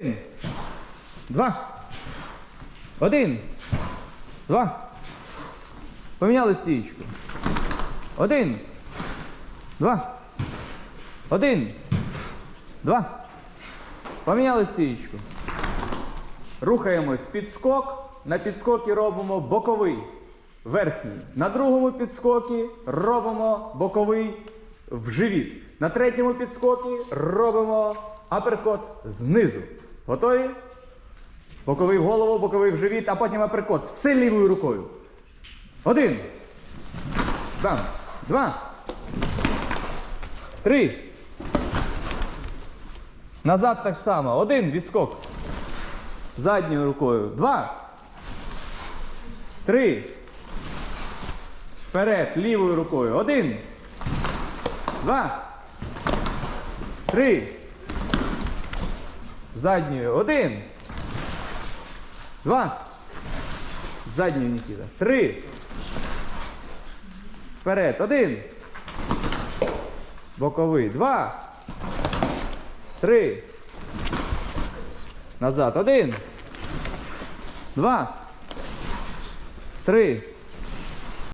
Один. Два. Один. Два. Поміняли стійку. Один. Два. Один. Два. Поміняли стійку. Рухаємось підскок. На підскокі робимо боковий верхній. На другому підскокі робимо боковий в живіт. На третьому підскокі робимо аперкот знизу. Готові? Боковий в голову, боковий в живіт, а потім аперкот. Все лівою рукою. Один. Бам. Два. Три. Назад так само. Один відскок. Задньою рукою. Два. Три. Вперед. Лівою рукою. Один. Два. Три. Задньою. Один. Два. Задньою Нікіта. Три. Вперед. Один. Боковий. Два. Три. Назад. Один. Два. Три.